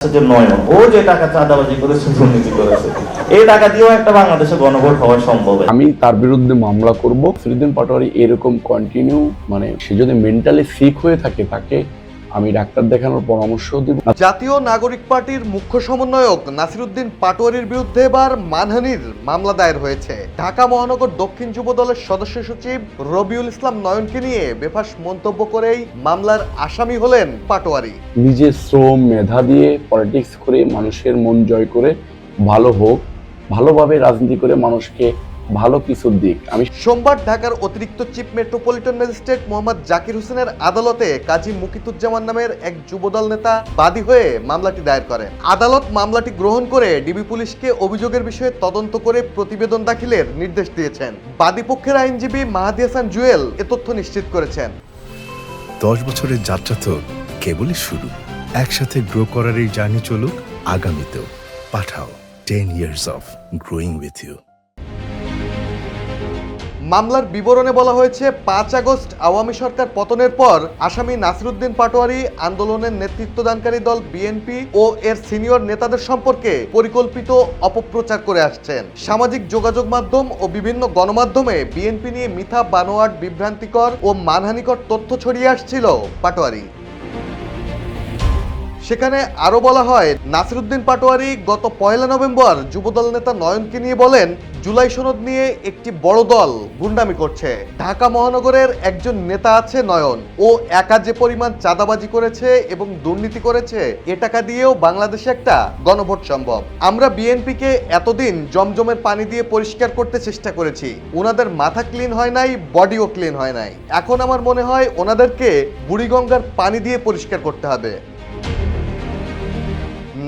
যে টাকা এই টাকা দিয়েও একটা হওয়া সম্ভব আমি তার বিরুদ্ধে মামলা করব। ফরিদিন পাটোয়ারি এরকম কন্টিনিউ মানে সে যদি মেন্টালি সিক হয়ে থাকে, তাকে আমি ডাক্তার দেখানোর পরামর্শ দিব। জাতীয় নাগরিক পার্টির মুখ্য সমন্বয়ক নাসিরুদ্দিন পাটোয়ারির বিরুদ্ধে এবার মানহানির মামলা দায়ের হয়েছে। ঢাকা মহানগর দক্ষিণ যুব দলের সদস্য সচিব রবিউল ইসলাম নয়নকে নিয়ে বেফাস মন্তব্য করেই মামলার আসামি হলেন পাটোয়ারি। নিজের শ্রম মেধা দিয়ে পলিটিক্স করে মানুষের মন জয় করে ভালো হোক ভালোভাবে রাজনীতি করে মানুষকে ভালো কিছুর দিক। আমি সোমবার ঢাকার অতিরিক্ত chief metropolitan magistrate Mohammad Zakir হোসেনের আদালতে কাজী মুকিতুজ্জামান নামের এক যুবদল নেতা বাদী হয়ে মামলাটি দায়ের করেন। আদালত মামলাটি গ্রহণ করে ডিবি পুলিশকে অভিযোগের বিষয়ে তদন্ত করে প্রতিবেদন দাখিলের নির্দেশ দিয়েছেন। বাদী পক্ষের আইনজীবী মাহাদি হাসান জুয়েল এ তথ্য নিশ্চিত করেছেন। দশ বছরের যাত্রা তো কেবলই শুরু। একসাথে গ্রো করার এই জার্নি চলুক আগামীতেও। Pathao. Ten years of growing with you মামলার বিবরণে বলা হয়েছে, পাঁচ আগস্ট আওয়ামী সরকার পতনের পর আসামি নাসিরুদ্দিন পাটোয়ারি আন্দোলনের নেতৃত্বদানকারী দল বিএনপি ও এর সিনিয়র নেতাদের সম্পর্কে পরিকল্পিত অপপ্রচার করে আসছেন। সামাজিক যোগাযোগ মাধ্যম ও বিভিন্ন গণমাধ্যমে বিএনপি নিয়ে মিথা বানোয়াট, বিভ্রান্তিকর ও মানহানিকর তথ্য ছড়িয়ে আসছিল পাটোয়ারি। সেখানে আরও বলা হয়, নাসিরুদ্দিন পাটোয়ারি গত পয়লা নভেম্বর যুবদল নেতা নয়নকে নিয়ে বলেন, জুলাই সনদ নিয়ে একটি বড় দল গুন্ডামি করছে। ঢাকা মহানগরের একজন নেতা আছে নয়ন। ও একা যে পরিমাণ চাঁদাবাজি করেছে এবং দুর্নীতি করেছে, এ টাকা দিয়েও বাংলাদেশে একটা গণভোট সম্ভব। আমরা বিএনপিকে এতদিন জমজমের পানি দিয়ে পরিষ্কার করতে চেষ্টা করেছি। ওনাদের মাথা ক্লিন হয় নাই, বডিও ক্লিন হয় নাই। এখন আমার মনে হয়, ওনাদেরকে বুড়িগঙ্গার পানি দিয়ে পরিষ্কার করতে হবে।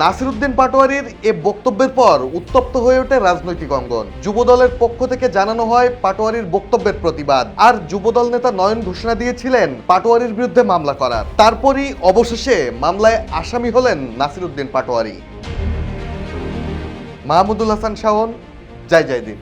নাসিরুদ্দিন পাটোয়ারির এ বক্তব্যের পর উত্তপ্ত হয়ে ওঠে রাজনৈতিক অঙ্গন। যুবদলের পক্ষ থেকে জানানো হয় পাটোয়ারির বক্তব্যের প্রতিবাদ। আর যুবদল নেতা নয়ন ঘোষণা দিয়েছিলেন পাটোয়ারির বিরুদ্ধে মামলা করার। তারপরই অবশেষে মামলায় আসামি হলেন নাসিরুদ্দিন পাটোয়ারি। মাহমুদুল হাসান শাওন, জয় জয় দিন